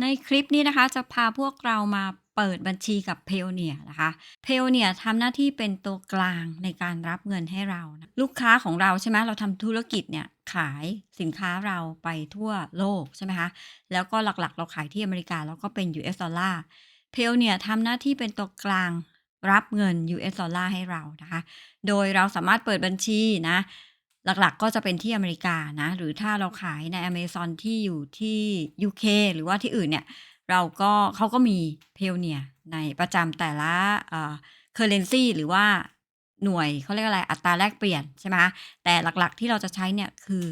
ในคลิปนี้นะคะจะพาพวกเรามาเปิดบัญชีกับ Payoneer นะคะ Payoneer ทำหน้าที่เป็นตัวกลางในการรับเงินให้เรานะลูกค้าของเราใช่ไหมเราทำธุรกิจเนี่ยขายสินค้าเราไปทั่วโลกใช่ไหมคะแล้วก็หลักๆ เราขายที่อเมริกาแล้วก็เป็น US ดอลลาร์ Payoneer ทำหน้าที่เป็นตัวกลางรับเงิน US ดอลลาร์ให้เรานะคะ โดยเราสามารถเปิดบัญชีนะ หลักๆ ก็จะเป็นที่อเมริกานะ หรือถ้าเราขายใน Amazon ที่อยู่ที่ UK หรือว่าที่อื่นเนี่ย เราก็เขาก็มี Payoneer ในประจำแต่ละเอ่อ currency หรือว่าหน่วยเขาเรียกอะไรอัตราแลกเปลี่ยนใช่ไหมแต่หลักๆที่เราจะใช้เนี่ยคือ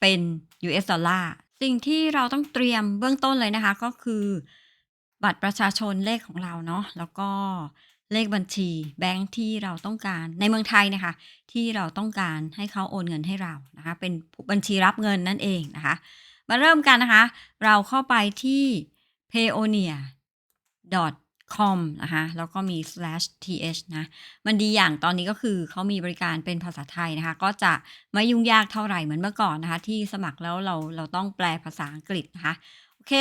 เป็น US ดอลลาร์สิ่งที่เราต้องเตรียมเบื้องต้นเลยนะคะ ก็คือ บัตรประชาชนเลขของเราเนาะแล้วก็ เลขบัญชีแบงค์ที่เราต้องการในเมืองไทยนะคะ ที่เราต้องการให้เขาโอนเงินให้เรานะคะ เป็นบัญชีรับเงินนั่นเองนะคะ มาเริ่มกันนะคะ เราเข้าไปที่ payoneer.com นะคะแล้วก็มี slash th นะมันดีอย่างตอนนี้ก็คือเขามีบริการเป็นภาษาไทยนะคะ ก็จะไม่ยุ่งยากเท่าไหร่เหมือนเมื่อก่อนนะคะ ที่สมัครแล้วเราเราต้องแปลภาษาอังกฤษนะคะ โอเค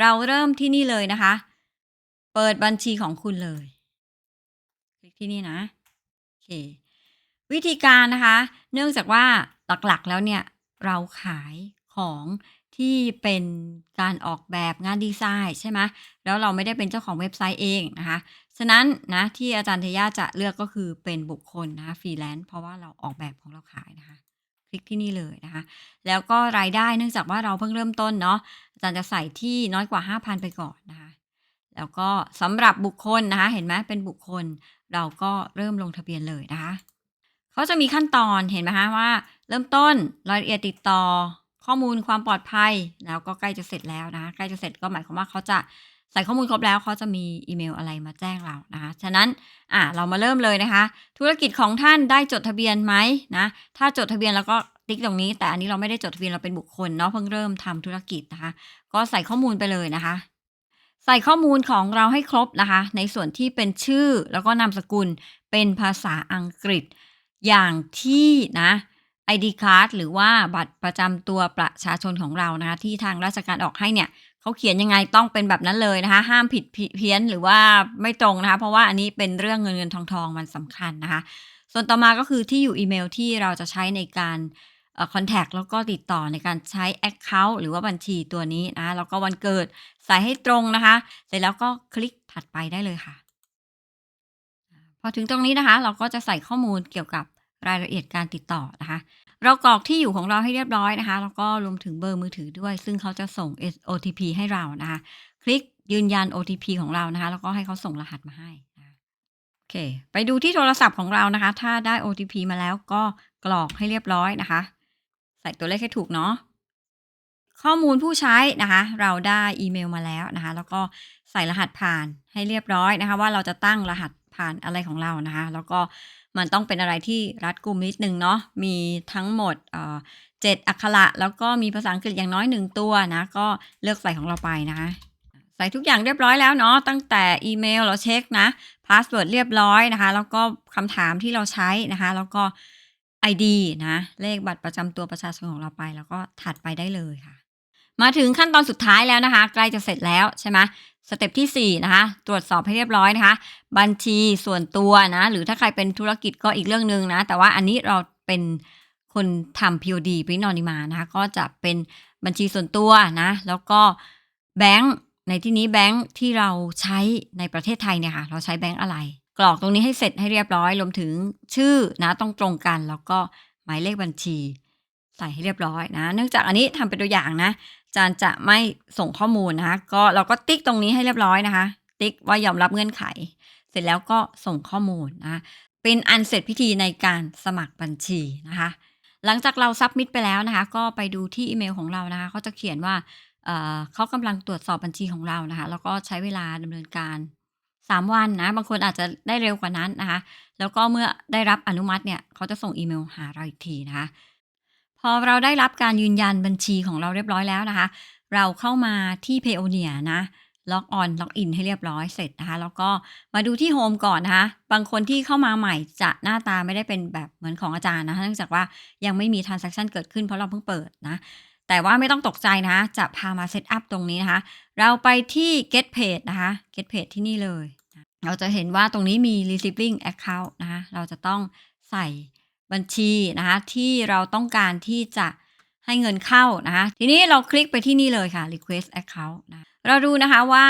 เราเริ่มที่นี่เลยนะคะ เปิดบัญชีของคุณเลย ที่นี่นะโอเควิธีการนะคะ เนื่องจากว่าหลักๆแล้วเนี่ยเราขายของที่เป็นการออกแบบงานดีไซน์ใช่ไหมแล้วเราไม่ได้เป็นเจ้าของเว็บไซต์เองนะคะ ฉะนั้นนะที่อาจารย์เทย่าจะเลือกก็คือเป็นบุคคลนะคะฟรีแลนซ์เพราะว่าเราออกแบบของเราขายนะคะ คลิกที่นี่เลยนะคะ แล้วก็รายได้เนื่องจากว่าเราเพิ่งเริ่มต้นเนาะอาจารย์จะใส่ที่น้อยกว่า 5,000 ไปก่อนนะคะ แล้วก็สำหรับบุคคลนะคะเห็นไหมเป็นบุคคล เราก็เริ่มลงทะเบียนเลยนะคะเขาจะมีขั้นตอนเห็นไหมคะว่า เริ่มต้นรายละเอียดติดต่อข้อมูลความปลอดภัย แล้วก็ใกล้จะเสร็จแล้วนะคะใกล้จะเสร็จก็หมายความว่าเขาจะใส่ข้อมูลครบแล้วเขาจะมีอีเมลอะไรมาแจ้งเรานะคะฉะนั้นอะเรามาเริ่มเลยนะคะ ธุรกิจของท่านได้จดทะเบียนไหมนะถ้าจดทะเบียนแล้วก็ติ๊กตรงนี้ แต่อันนี้เราไม่ได้จดทะเบียนเราเป็นบุคคลเนาะเพิ่งเริ่มทำธุรกิจนะคะ ก็ใส่ข้อมูลไปเลยนะคะ ใส่ข้อมูลของเราให้ครบนะคะ ในส่วนที่เป็นชื่อแล้วก็นามสกุลเป็นภาษาอังกฤษ อย่างที่นะ ID card หรือว่าบัตรประจำตัวประชาชนของเรานะคะที่ทางราชการออกให้เนี่ยเขาเขียนยังไงต้องเป็นแบบนั้นเลยนะคะ ห้ามผิดเพี้ยนหรือว่าไม่ตรงนะคะ เพราะว่าอันนี้เป็นเรื่องเงินเงินทองทองมันสำคัญนะคะ ส่วนต่อมาก็คือที่อยู่อีเมลที่เราจะใช้ในการ เอ่อ contact แล้วก็ติดต่อในการใช้ account หรือว่าบัญชีตัวนี้นะแล้วก็วันเกิดใส่ให้ตรงนะคะ เสร็จแล้วก็คลิกถัดไปได้เลยค่ะ พอถึงตรงนี้นะคะ เราก็จะใส่ข้อมูลเกี่ยวกับรายละเอียดการติดต่อนะคะ เรากรอกที่อยู่ของเราให้เรียบร้อยนะคะ แล้วก็รวมถึงเบอร์มือถือด้วย ซึ่งเขาจะส่ง OTP ให้เรานะคะ คลิกยืนยัน OTP ของเรานะคะ แล้วก็ให้เขาส่งรหัสมาให้โอเค ไปดูที่โทรศัพท์ของเรานะคะ ถ้าได้ OTP มาแล้วก็กรอกให้เรียบร้อยนะคะ ส่ตัวเลขให้ถูกเนาะข้อมูลผู้ใช้นะคะ เราได้อีเมลมาแล้วนะคะ แล้วก็ใส่รหัสผ่านให้เรียบร้อยนะคะ ว่าเราจะตั้งรหัสผ่านอะไรของเรานะคะ แล้วก็มันต้องเป็นอะไรที่รัดกุมนิดนึงเนาะมีทั้งหมดเจ็ดอักขระแล้วก็มีภาษาอังกฤษอย่างน้อยหนึ่งตัวนะก็เลือกใส่ของเราไปนะคะใส่ทุกอย่างเรียบร้อยแล้วเนาะตั้งแต่อีเมลเราเช็คนะพาสเวิร์ดเรียบร้อยนะคะ แล้วก็คำถามที่เราใช้นะคะ แล้วก็ ID นะ เลขบัตรประจำตัวประชาชนของเราไป แล้วก็ถัดไปได้เลยค่ะ มาถึงขั้นตอนสุดท้ายแล้วนะคะ ใกล้จะเสร็จแล้วใช่ไหมสเต็ปที่ 4 นะคะ ตรวจสอบให้เรียบร้อยนะคะ บัญชีส่วนตัวนะ หรือถ้าใครเป็นธุรกิจก็อีกเรื่องหนึ่งนะ แต่ว่าอันนี้เราเป็นคนทำ POD ปรินอนิมานะคะ ก็จะเป็นบัญชีส่วนตัวนะ แล้วก็แบงค์ในที่นี้แบงค์ที่เราใช้ในประเทศไทยเนี่ยค่ะ เราใช้แบงค์อะไร กรอกตรงนี้ให้เสร็จให้เรียบร้อยรวมถึงชื่อนะต้องตรงกัน แล้วก็หมายเลขบัญชี ใส่ให้เรียบร้อยนะ เนื่องจากอันนี้ทำเป็นตัวอย่างนะอาจารย์จะไม่ส่งข้อมูลนะคะก็เราก็ติ๊กตรงนี้ให้เรียบร้อยนะคะ ติ๊กว่ายอมรับเงื่อนไข เสร็จแล้วก็ส่งข้อมูลนะเป็นอันเสร็จพิธีในการสมัครบัญชีนะคะ หลังจากเราซับมิดไปแล้วนะคะ ก็ไปดูที่อีเมลของเรานะคะเขาจะเขียนว่าเเขากำลังตรวจสอบบัญชีของเรานะคะ แล้วก็ใช้เวลาดำเนินการ 3 วันนะ บางคนอาจจะได้เร็วกว่านั้นนะคะ แล้วก็เมื่อได้รับอนุมัติเนี่ย เขาจะส่งอีเมลหาเราอีกทีนะคะ พอเราได้รับการยืนยันบัญชีของเราเรียบร้อยแล้วนะคะ เราเข้ามาที่ Payoneer นะล็อกออนล็อกอินให้เรียบร้อยเสร็จนะคะ แล้วก็มาดูที่โฮมก่อนนะคะ บางคนที่เข้ามาใหม่จะหน้าตาไม่ได้เป็นแบบเหมือนของอาจารย์นะเนื่องจากว่ายังไม่มี transaction เกิดขึ้นเพราะเราเพิ่งเปิดนะ แต่ว่าไม่ต้องตกใจนะ จะพามาเซตอัปตรงนี้นะคะ เราไปที่ get page นะคะ get page ที่นี่เลย เราจะเห็นว่าตรงนี้มี receiving account นะคะ เราจะต้องใส่บัญชีนะคะ ที่เราต้องการที่จะให้เงินเข้านะคะ ทีนี้เราคลิกไปที่นี่เลยค่ะ request account นะ เราดูนะคะว่า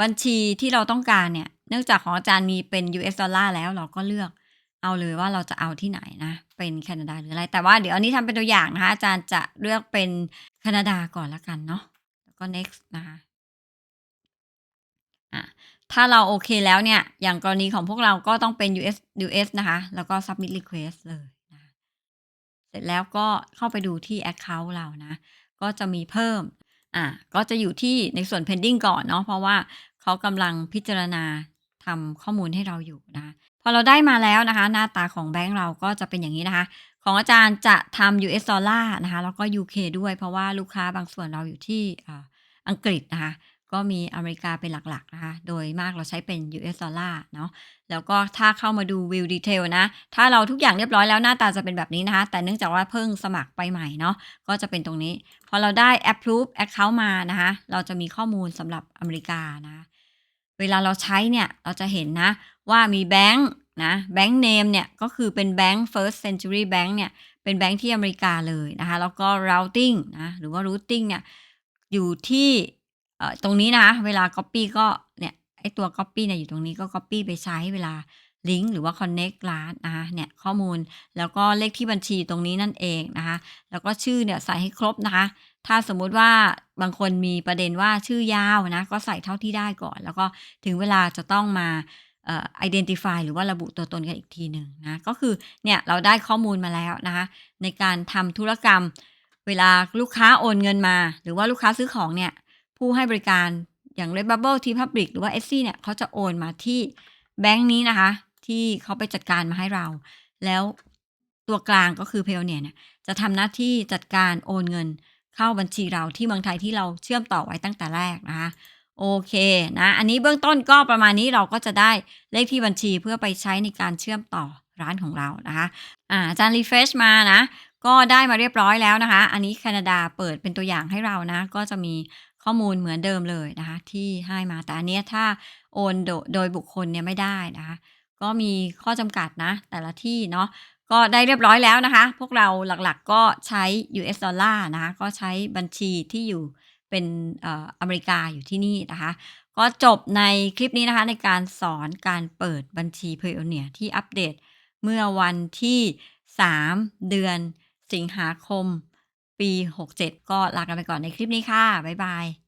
บัญชีที่เราต้องการเนี่ย เนื่องจากของอาจารย์มีเป็น US ดอลลาร์แล้วเราก็เลือก เอาเลยว่าเราจะเอาที่ไหนนะ เป็นแคนาดาหรืออะไร แต่ว่าเดี๋ยวอันนี้ทำเป็นตัวอย่างนะคะ อาจารย์จะเลือกเป็นแคนาดาก่อนละกันเนาะแล้วก็ next นะคะอะถ้าเราโอเคแล้วเนี่ย อย่างกรณีของพวกเราก็ต้องเป็น US US นะคะ แล้วก็ submit request เลยนะเสร็จแล้วก็เข้าไปดูที่ account เรานะ ก็จะมีเพิ่ม อะก็จะอยู่ที่ในส่วน pending ก่อนเนาะ เพราะว่าเขากำลังพิจารณาทำข้อมูลให้เราอยู่นะ พอเราได้มาแล้วนะคะ หน้าตาของแบงก์เราก็จะเป็นอย่างนี้นะคะ ของอาจารย์จะทำ US ดอลลาร์นะคะ แล้วก็ UK ด้วยเพราะว่าลูกค้าบางส่วนเราอยู่ที่อังกฤษนะคะ ก็มีอเมริกาเป็นหลักๆนะคะ โดยมากเราใช้เป็น US ดอลลาร์เนาะแล้วก็ถ้าเข้ามาดู view detail นะ ถ้าเราทุกอย่างเรียบร้อยแล้วหน้าตาจะเป็นแบบนี้นะคะ แต่เนื่องจากว่าเพิ่งสมัครไปใหม่เนาะก็จะเป็นตรงนี้ พอเราได้ approve account มานะคะ เราจะมีข้อมูลสำหรับอเมริกานะคะ เวลาเราใช้เนี่ยเราจะเห็นนะว่ามีแบงค์นะแบงค์เนมเนี่ยก็คือเป็นแบงค์ first century bank เนี่ยเป็นแบงค์ที่อเมริกาเลยนะคะแล้วก็ routing นะหรือว่า routing เนี่ยอยู่ที่เอ่อตรงนี้นะคะเวลา copy ก็เนี่ยไอตัว copy เนี่ยอยู่ตรงนี้ก็ copy ไปใช้เวลาลิงก์หรือว่า connect ร้านนะคะเนี่ยข้อมูลแล้วก็เลขที่บัญชีตรงนี้นั่นเองนะคะแล้วก็ชื่อเนี่ยใส่ให้ครบนะคะ ถ้าสมมุติว่าบางคนมีประเด็นว่าชื่อยาวนะ ก็ใส่เท่าที่ได้ก่อน แล้วก็ถึงเวลาจะต้องมาเอ่อ identify หรือว่าระบุตัวตนกันอีกทีหนึ่งนะ ก็คือเนี่ยเราได้ข้อมูลมาแล้วนะคะ ในการทำธุรกรรม เวลาลูกค้าโอนเงินมา หรือว่าลูกค้าซื้อของเนี่ย ผู้ให้บริการอย่าง Redbubble T Public หรือว่า s อเนี่ยเขาจะโอนมาที่แบงค์นี้นะคะ ที่เขาไปจัดการมาให้เรา แล้วตัวกลางก็คือ p a y o n e เนี่ยจะทำหน้าที่จัดการโอนเงิน เข้าบัญชีเราที่เมืองไทยที่เราเชื่อมต่อไว้ตั้งแต่แรกนะคะโอเคนะอันนี้เบื้องต้นก็ประมาณนี้เราก็จะได้เลขที่บัญชีเพื่อไปใช้ในการเชื่อมต่อร้านของเรานะคะอ่าจารย์รีเฟรชมานะก็ได้มาเรียบร้อยแล้วนะคะ อันนี้แคนาดาเปิดเป็นตัวอย่างให้เรานะ ก็จะมีข้อมูลเหมือนเดิมเลยนะคะ ที่ให้มาแต่อันนี้ถ้าโอนโดโดยบุคคลเนี่ยไม่ได้นะคะ ก็มีข้อจำกัดนะ แต่ละที่เนาะ ก็ได้เรียบร้อยแล้วนะคะ พวกเราหลักๆก็ใช้ US ดอลลาร์นะคะก็ใช้บัญชีที่อยู่เป็นเอ่ออเมริกาอยู่ที่นี่นะคะ ก็จบในคลิปนี้นะคะในการสอนการเปิดบัญชี Payoneer ที่อัปเดตเมื่อวันที่ 3 เดือนสิงหาคม ปี 67 ก็ลากันไปก่อนในคลิปนี้ค่ะ บ๊ายบาย